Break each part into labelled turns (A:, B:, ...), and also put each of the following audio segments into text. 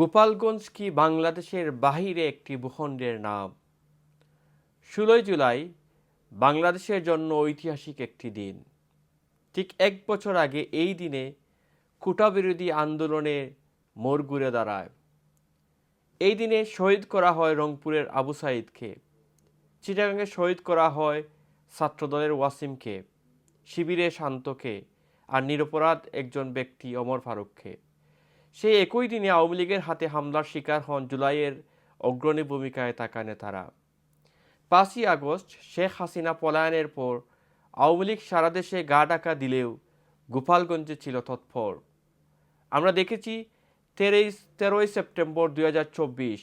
A: গোপালগঞ্জ কি বাংলাদেশের বাহিরে একটি ভূখণ্ডের নাম? ষোলোই জুলাই বাংলাদেশের জন্য ঐতিহাসিক একটি দিন। ঠিক এক বছর আগে এই দিনে কুটাবিরোধী আন্দোলনে মোড় ঘুরে দাঁড়ায়। এই দিনে শহীদ করা হয় রংপুরের আবু সাইদকে। চিটাগাংয়ে শহীদ করা হয় ছাত্রদলের ওয়াসিমকে। শিবিরে শান্তকে। আর নিরপরাধ একজন ব্যক্তি অমর ফারুককে। সেই একই দিনে আওয়ামী লীগের হাতে হামলার শিকার হন জুলাইয়ের অগ্রণী ভূমিকায় থাকা নেতারা। পাঁচই আগস্ট শেখ হাসিনা পলায়নের পর আওয়ামী লীগ সারা দেশে গা ডাকা দিলেও গোপালগঞ্জে ছিল তৎপর। আমরা দেখেছি তেরোই তেরোই সেপ্টেম্বর দুই হাজার চব্বিশ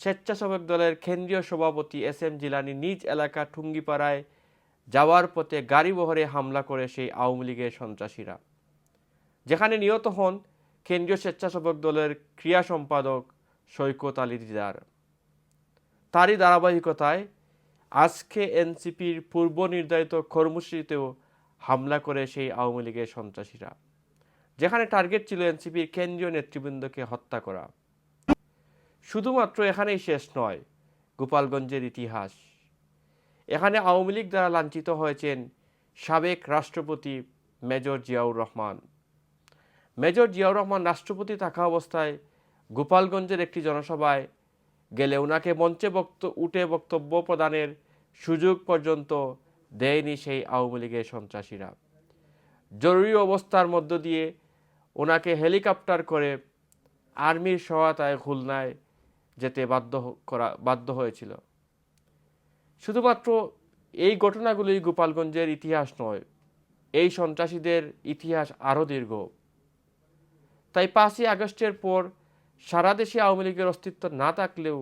A: স্বেচ্ছাসেবক দলের কেন্দ্রীয় সভাপতি এস এম জিলানি নিজ এলাকা ঠুঙ্গিপাড়ায় যাওয়ার পথে গাড়িবহরে হামলা করে সেই আওয়ামী লীগের সন্ত্রাসীরা। যেখানে নিহত হন কেন্দ্রীয় স্বেচ্ছাসেবক দলের ক্রিয়া সম্পাদক সৈকত আলী দিদার। তারই ধারাবাহিকতায় আজকে এনসিপির পূর্ব নির্ধারিত কর্মসূচিতেও হামলা করে সেই আওয়ামী লীগের সন্ত্রাসীরা, যেখানে টার্গেট ছিল এনসিপির কেন্দ্রীয় নেতৃবৃন্দকে হত্যা করা। শুধুমাত্র এখানেই শেষ নয়, গোপালগঞ্জের ইতিহাস। এখানে আওয়ামী লীগ দ্বারা লাঞ্ছিত হয়েছেন সাবেক রাষ্ট্রপতি মেজর জিয়াউর রহমান। মেজর জিয়াউর রহমান রাষ্ট্রপতি থাকা অবস্থায় গোপালগঞ্জের একটি জনসভায় গেলে ওনাকে মঞ্চে বক্ত, উঠে বক্তব্য প্রদানের সুযোগ পর্যন্ত দেয়নি সেই আওয়ামী লীগের সন্ত্রাসীরা। জরুরি অবস্থার মধ্য দিয়ে ওনাকে হেলিকপ্টার করে আর্মির সহায়তায় খুলনায় যেতে বাধ্য করা, বাধ্য হয়েছিল। শুধুমাত্র এই ঘটনাগুলোই গোপালগঞ্জের ইতিহাস নয়, এই সন্ত্রাসীদের ইতিহাস আরও দীর্ঘ। তাই পাঁচই আগস্টের পর সারা দেশে আওয়ামী লীগের অস্তিত্ব না থাকলেও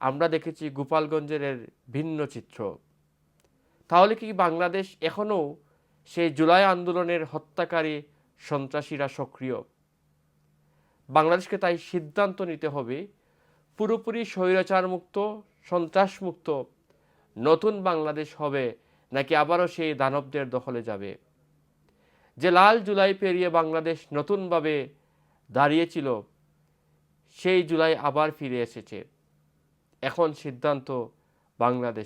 A: আমরা দেখেছি গোপালগঞ্জের ভিন্ন চিত্র। তাহলে কি বাংলাদেশ এখনও সেই জুলাই আন্দোলনের হত্যাকারী সন্ত্রাসীরা সক্রিয়? বাংলাদেশকে তাই সিদ্ধান্ত নিতে হবে, পুরোপুরি স্বৈরাচার মুক্ত সন্ত্রাস নতুন বাংলাদেশ হবে নাকি আবারও সেই দানবদের দখলে যাবে? যে লাল জুলাই পেরিয়ে বাংলাদেশ নতুনভাবে দাঁড়িয়েছিল সেই জুলাই আবার ফিরে এসেছে। এখন সিদ্ধান্ত বাংলাদেশ